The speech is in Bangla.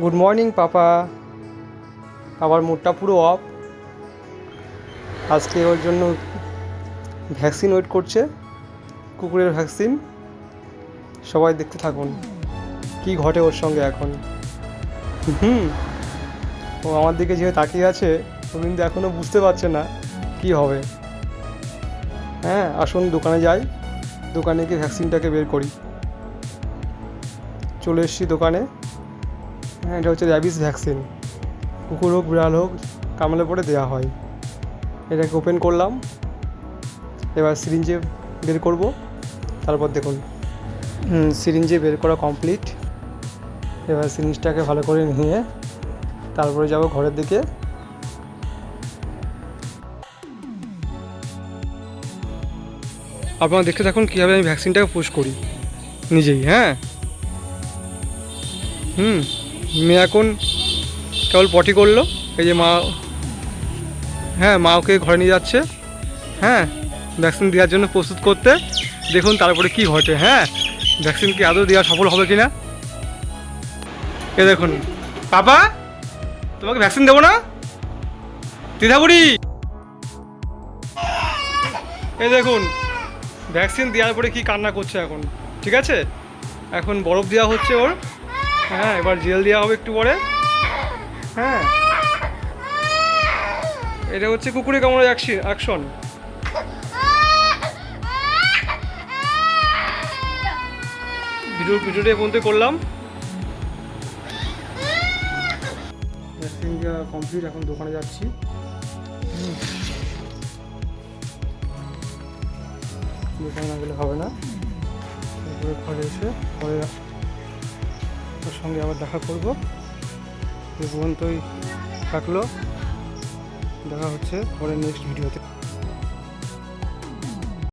গুড মর্নিং পাপা আবার মুডটা পুরো অফ আজকে ওর জন্য ভ্যাকসিন ওয়েট করছে, কুকুরের ভ্যাকসিন সবাই দেখতে থাকুন, কি ঘটে ওর সঙ্গে এখন। হুম, ও আমার দিকে যেহেতু তাকিয়ে আছে, ও কিন্তু এখনও বুঝতে পারছে না কি হবে। হ্যাঁ আসুন দোকানে যাই, দোকানে গিয়ে ভ্যাকসিনটাকে বের করি। চলে এসেছি দোকানে। হ্যাঁ এটা হচ্ছে র্যাবিস ভ্যাকসিন। কুকুর হোক বিড়াল হোক, কামড়ে পড়ে দেওয়া হয়। এটাকে ওপেন করলাম। এবার সিরিঞ্জে বের করব। তারপর দেখুন। সিরিঞ্জে বের করা কমপ্লিট। এবার সিরিঞ্জটাকে ভালো করে নিয়ে তারপরে যাব ঘরের দিকে। আপনারা দেখতে থাকুন কীভাবে আমি ভ্যাকসিনটাকে পুশ করি নিজেই হ্যাঁ? হুম। মেয়ে এখন কেবল পটি করল, এই যে মা হ্যাঁ মা ওকে ঘরে নিয়ে যাচ্ছে হ্যাঁ ভ্যাকসিন দেওয়ার জন্য প্রস্তুত করতে, দেখুন তারপরে কি ঘটে হ্যাঁ ভ্যাকসিন কি আদৌ দেওয়া সফল হবে কি না এ দেখুন, পাপা, তোমাকে ভ্যাকসিন দেবো না? দিদাবুড়ি! এ দেখুন ভ্যাকসিন দেওয়ার পরে কি কান্না করছে এখন, ঠিক আছে? এখন বরফ দেওয়া হচ্ছে ওর হ্যাঁ এবার জেল দেওয়া হবে একটু পরে। হ্যাঁ। এটা হচ্ছে কুকুরে কামড়ে অ্যাকশন ভিডিও, ভিডিওটা পর্যন্ত করলাম। কমপ্লিট এখন দোকানে যাচ্ছি। দোকানে না গেলে হবে না। ঘরে এসে পরে ওর সঙ্গে আবার দেখা করব। এই পর্যন্তই থাকল। দেখা হচ্ছে পরে নেক্সট ভিডিওতে